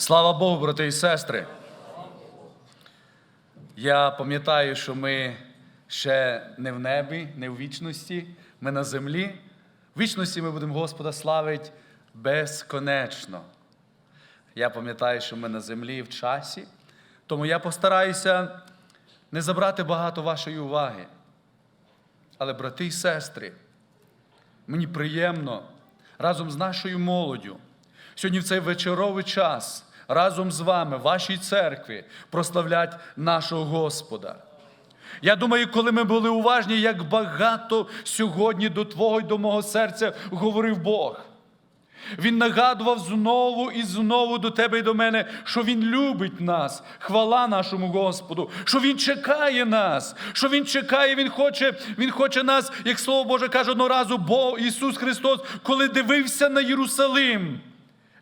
Слава Богу, брати і сестри. Я пам'ятаю, що ми ще не в небі, не в вічності, ми на землі. В вічності ми будемо Господа славити безконечно. Я пам'ятаю, що ми на землі в часі, тому я постараюся не забрати багато вашої уваги. Але, брати і сестри, мені приємно разом з нашою молоддю сьогодні в цей вечоровий час разом з вами, вашій церкві, прославлять нашого Господа. Я думаю, коли ми були уважні, як багато сьогодні до Твого і до мого серця говорив Бог. Він нагадував знову і знову до тебе і до мене, що Він любить нас, хвала нашому Господу, що Він чекає нас, що Він чекає, Він хоче, Він хоче нас, як Слово Боже каже одного разу, бо Ісус Христос, коли дивився на Єрусалим.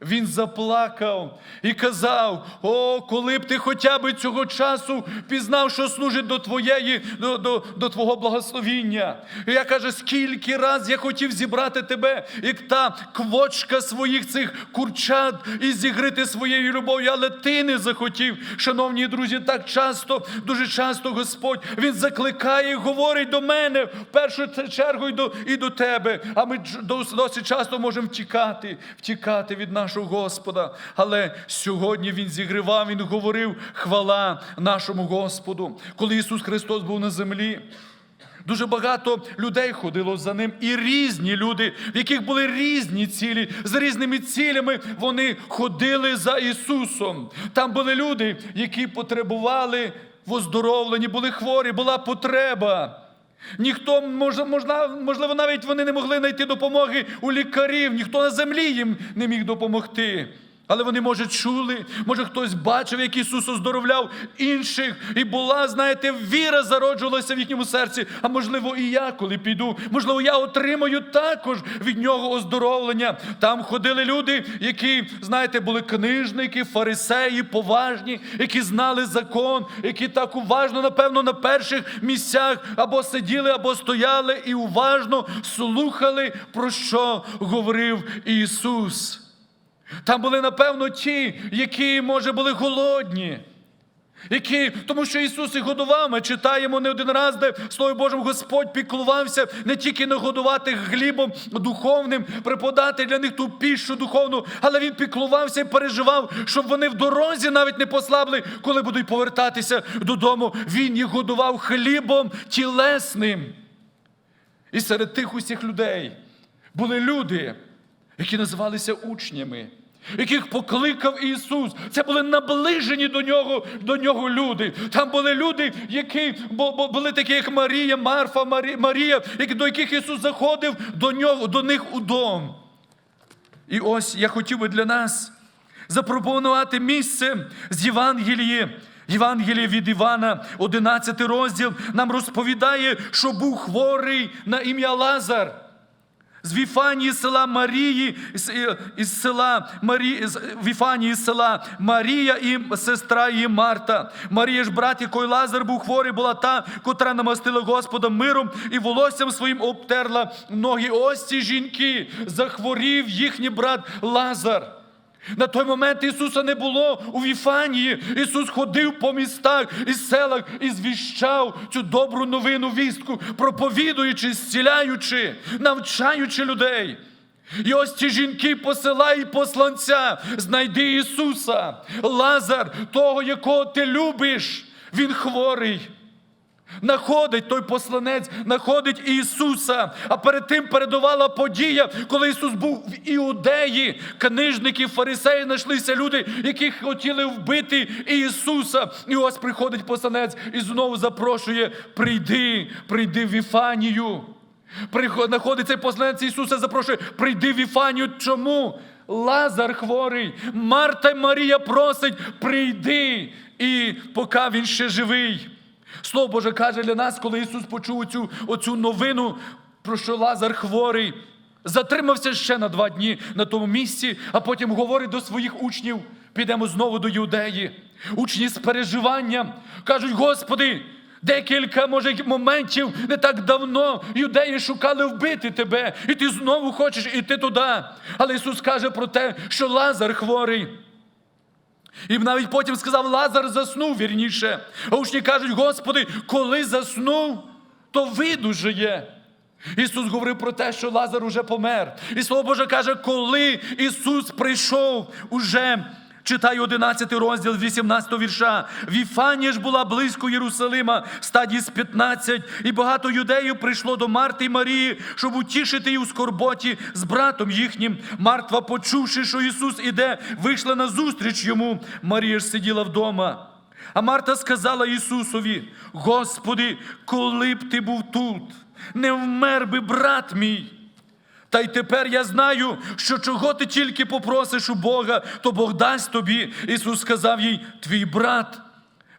Він заплакав і казав: О, коли б ти хоча б цього часу пізнав, що служить до твоєї, до, до, до Твого благословіння. І я каже, скільки раз я хотів зібрати тебе, як та квочка своїх цих курчат і зігрити своєю любов'ю, але ти не захотів. Шановні друзі, так часто, дуже часто Господь Він закликає, і говорить до мене в першу чергу і до, і до тебе. А ми досить часто можемо втікати, втікати від нашого Господа. Але сьогодні Він зігрівав, Він говорив хвала нашому Господу. Коли Ісус Христос був на землі. Дуже багато людей ходило за ним, і різні люди, в яких були різні цілі, з різними цілями вони ходили за Ісусом. Там були люди, які потребували в оздоровленні, були хворі, була потреба. Ніхто, можна- можливо, навіть вони не могли знайти допомоги у лікарів, ніхто на землі їм не міг допомогти. Але вони, може, чули, може, хтось бачив, як Ісус оздоровляв інших, і була, знаєте, віра зароджувалася в їхньому серці. А можливо, і я, коли піду, можливо, я отримаю також від нього оздоровлення. Там ходили люди, які, знаєте, були книжники, фарисеї, поважні, які знали закон, які так уважно, напевно, на перших місцях або сиділи, або стояли і уважно слухали, про що говорив Ісус. Там були, напевно, ті, які, може, були голодні. Які, тому що Ісус і годував, ми читаємо не один раз, де Слово Божим Господь піклувався не тільки нагодувати хлібом духовним, преподати для них ту піщу духовну, але Він піклувався і переживав, щоб вони в дорозі навіть не послабли, коли будуть повертатися додому. Він їх годував хлібом тілесним. І серед тих усіх людей були люди, які називалися учнями, яких покликав Ісус. Це були наближені до нього, до нього люди. Там були люди, які бу- бу- були такі, як Марія, Марфа, Марія, до яких Ісус заходив до нього, до них у дом. І ось я хотів би для нас запропонувати місце з Євангелії. Євангеліє від Івана, 11 розділ, нам розповідає, що був хворий на ім'я Лазар. З Віфанії села Марії, е, із села Марії, з Віфанії села Марія і сестра її Марта. Марія ж, брат, якої Лазар був хворий, була та, котра намастила Господа миром і волоссям своїм обтерла ноги. Ось ці жінки захворів їхній брат Лазар. На той момент Ісуса не було у Віфанії. Ісус ходив по містах і селах і звіщав цю добру новину вістку, проповідуючи, зціляючи, навчаючи людей. І ось ці жінки посилають посланця, знайди Ісуса, Лазар, того, якого ти любиш, Він хворий. Находить той посланець, находить Ісуса. А перед тим передувала подія, коли Ісус був в Іудеї. Книжники, фарисеї знайшлися люди, які хотіли вбити Ісуса. І ось приходить посланець і знову запрошує: прийди, прийди в Віфанію. Приход- Знаходить цей посланець Ісуса, запрошує, прийди в Віфанію. Чому? Лазар хворий, Марта й Марія просить, прийди. І поки він ще живий. Слово Боже каже для нас, коли Ісус почув оцю, оцю новину, про що Лазар хворий, затримався ще на два дні на тому місці, а потім говорить до своїх учнів: підемо знову до Юдеї. Учні з переживанням кажуть: Господи, декілька, може, моментів не так давно юдеї шукали вбити тебе, і ти знову хочеш іти туди. Але Ісус каже про те, що Лазар хворий. І навіть потім сказав, Лазар заснув вірніше. А учні кажуть, Господи, коли заснув, то видужає. Ісус говорив про те, що Лазар уже помер. І Слово Боже каже, коли Ісус прийшов уже. Читаю 11 розділ 18 вірша. Віфанія ж була близько Єрусалима, стадії з 15, і багато юдеїв прийшло до Марти і Марії, щоб утішити її у скорботі з братом їхнім. Мартва, почувши, що Ісус іде, вийшла на зустріч йому. Марія ж сиділа вдома. А Марта сказала Ісусові: Господи, коли б ти був тут, не вмер би брат мій. Та й тепер я знаю, що чого ти тільки попросиш у Бога, то Бог дасть тобі. Ісус сказав їй: Твій брат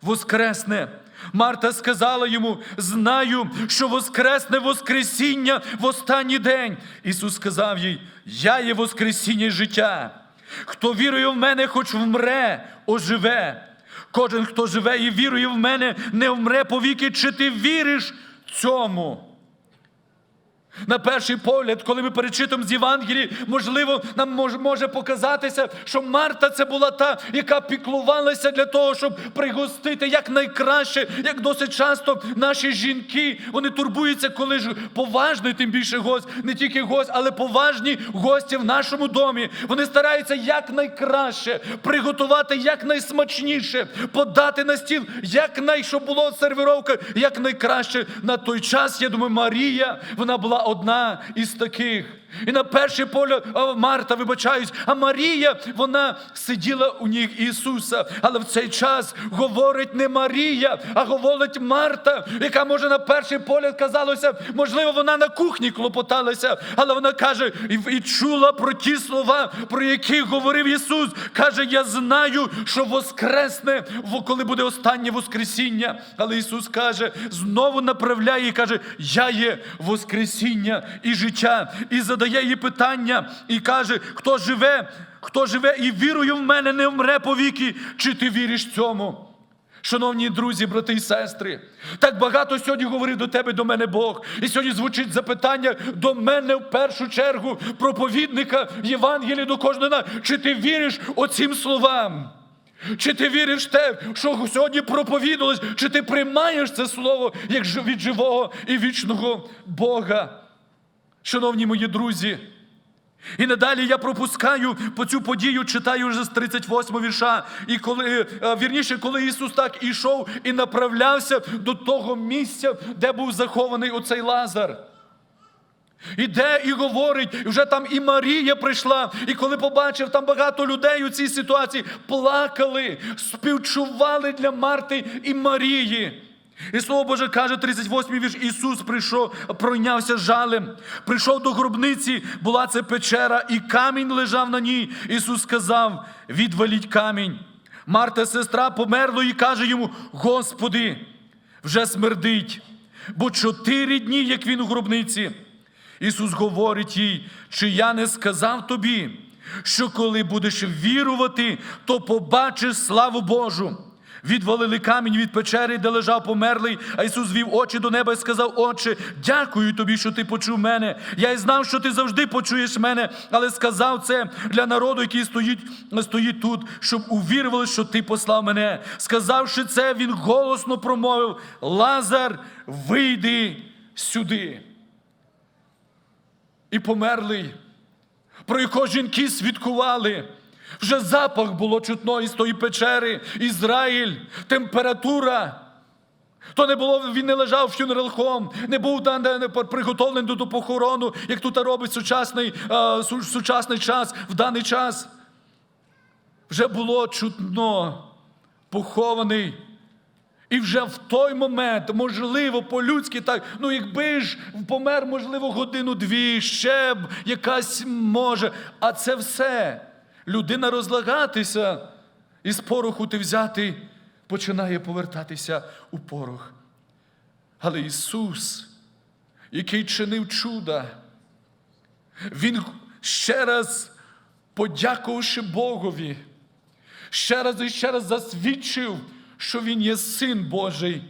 воскресне. Марта сказала йому: Знаю, що воскресне Воскресіння в останній день. Ісус сказав їй: Я є Воскресіння життя. Хто вірує в мене, хоч вмре, оживе. Кожен, хто живе і вірує в мене, не вмре повіки. Чи ти віриш цьому? На перший погляд, коли ми перечитуємо з Євангелії, можливо, нам може, показатися, що Марта це була та, яка піклувалася для того, щоб пригостити якнайкраще, як досить часто наші жінки вони турбуються, коли ж поважний, тим більше гость, не тільки гость, але поважні гості в нашому домі. Вони стараються якнайкраще приготувати якнайсмачніше, подати на стіл, якнай, щоб було сервіровка, якнайкраще на той час. Я думаю, Марія, вона була одна із таких. І на перший погляд а, Марта, вибачаюсь, а Марія, вона сиділа у ніг Ісуса. Але в цей час говорить не Марія, а говорить Марта, яка може на перший погляд казалося, можливо, вона на кухні клопоталася, але вона каже і, і чула про ті слова, про які говорив Ісус. Каже, я знаю, що воскресне, коли буде останнє Воскресіння. Але Ісус каже, знову направляє і каже, я є Воскресіння і життя. І задає їй питання, і каже, хто живе, хто живе і вірує в мене, не вмре повіки. Чи ти віриш цьому? Шановні друзі, брати і сестри, так багато сьогодні говорив до тебе, до мене Бог. І сьогодні звучить запитання до мене в першу чергу, проповідника Євангелія до кожного. Чи ти віриш оцим словам? Чи ти віриш в те, що сьогодні проповідалось, чи ти приймаєш це слово як від живого і вічного Бога? Шановні мої друзі, і надалі я пропускаю по цю подію, читаю вже з 38 вірша. І коли е, вірніше, коли Ісус так ішов і направлявся до того місця, де був захований оцей Лазар. Іде і говорить, вже там і Марія прийшла, і коли побачив там багато людей у цій ситуації, плакали, співчували для Марти і Марії. І слово Боже каже, 38 вірш, Ісус прийшов, пройнявся жалем, прийшов до гробниці, була це печера, і камінь лежав на ній. Ісус сказав: відваліть камінь. Марта, сестра, померла і каже йому: Господи, вже смердить, бо чотири дні, як він у гробниці. Ісус говорить їй, чи я не сказав тобі, що коли будеш вірувати, то побачиш славу Божу. Відвалили камінь від печери, де лежав померлий, а Ісус звів очі до неба і сказав: Отче, дякую тобі, що ти почув мене. Я й знав, що ти завжди почуєш мене, але сказав це для народу, який стоїть, стоїть тут, щоб увірували, що ти послав мене. Сказавши це, він голосно промовив: Лазар, вийди сюди. І померлий, про якого жінки свідкували. Вже запах було чутно із тої печери, Ізраїль, температура. То не було, він не лежав в фюнерал-хом, не був приготовлений до похорону, як тут робить сучасний, е, сучасний час, в даний час. Вже було чутно похований. І вже в той момент, можливо, по-людськи так, ну якби ж помер, можливо, годину-дві, ще б якась може. А це все. Людина розлагатися і з пороху ти взяти, починає повертатися у порох. Але Ісус, який чинив чуда, Він ще раз, подякувавши Богові, ще раз і ще раз засвідчив, що він є син Божий.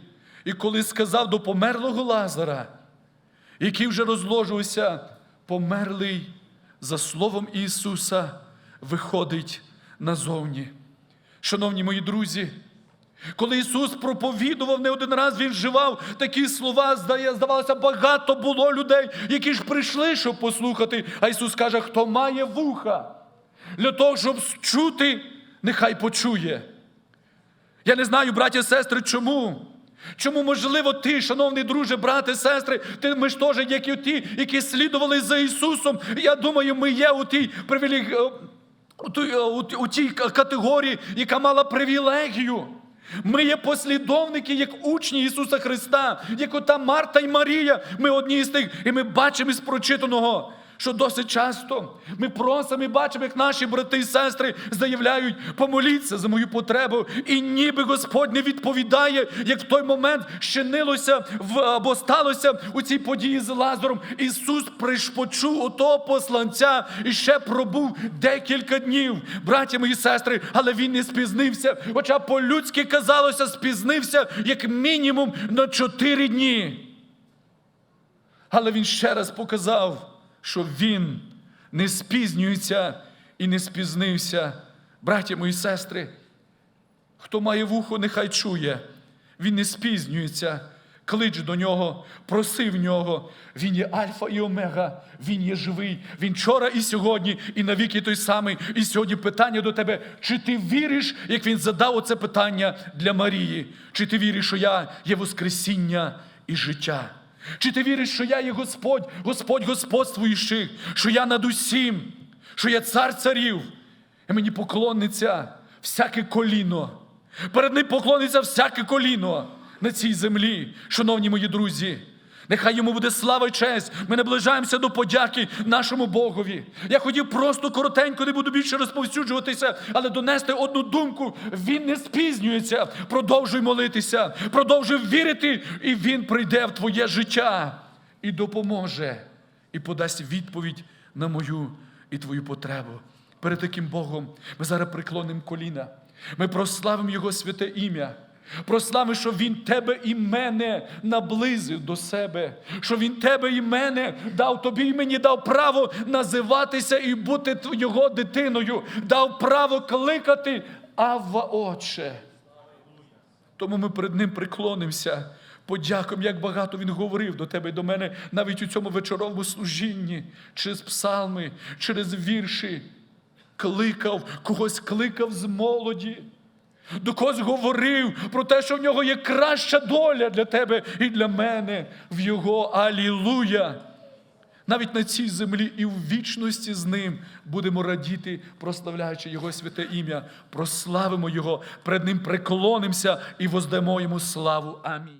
І коли сказав до померлого Лазара, який вже розложився, померлий за словом Ісуса, виходить назовні. Шановні мої друзі, коли Ісус проповідував не один раз, Він вживав такі слова, здавалося, багато було людей, які ж прийшли, щоб послухати. А Ісус каже, хто має вуха для того, щоб чути, нехай почує. Я не знаю, браті і сестри, чому. Чому, можливо, ти, шановний друже, брати, сестри, ти, ми ж теж, як і ті, які слідували за Ісусом. Я думаю, ми є у тій привілег... е, у, тій- категорії, яка мала привілегію. Ми є послідовники, як учні Ісуса Христа, як ота Марта і Марія. Ми одні з тих, і ми бачимо із прочитаного, що досить часто ми просимо і бачимо, як наші брати і сестри заявляють, помоліться за мою потребу, і ніби Господь не відповідає, як в той момент щинилося в, або сталося у цій події з Лазаром. Ісус приш- почув отого посланця і ще пробув декілька днів, браті мої сестри, але він не спізнився. Хоча по-людськи казалося, спізнився як мінімум на чотири дні. Але він ще раз показав, що він не спізнюється і не спізнився. Браті мої сестри, хто має вухо, нехай чує. Він не спізнюється. Клич до нього, проси в нього. Він є Альфа і Омега, він є живий. Він вчора і сьогодні, і навіки той самий. І сьогодні питання до тебе: чи ти віриш, як він задав оце питання для Марії? Чи ти віриш, що я є Воскресіння і життя? Чи ти віриш, що я є Господь, Господь господствуючих, що я над усім, що я цар царів, і мені поклониться всяке коліно. Перед ним поклониться всяке коліно на цій землі, шановні мої друзі. Нехай йому буде слава і честь. Ми наближаємося до подяки нашому Богові. Я хотів просто коротенько, не буду більше розповсюджуватися, але донести одну думку. Він не спізнюється. Продовжуй молитися, продовжуй вірити, і він прийде в твоє життя і допоможе, і подасть відповідь на мою і твою потребу. Перед таким Богом ми зараз приклонимо коліна. Ми прославимо Його святе ім'я. Прослави, що Він тебе і мене наблизив до себе, що Він тебе і мене дав тобі і мені дав право називатися і бути його дитиною, дав право кликати Авва Отче. Тому ми перед Ним приклонимося. Подякуємо, як багато Він говорив до тебе і до мене навіть у цьому вечоровому служінні, через псалми, через вірші. Кликав, когось кликав з молоді. До когось говорив про те, що в нього є краща доля для тебе і для мене в його Алілуя. Навіть на цій землі і в вічності з ним будемо радіти, прославляючи Його святе ім'я, прославимо Його, перед Ним преклонимося і воздамо йому славу. Амінь.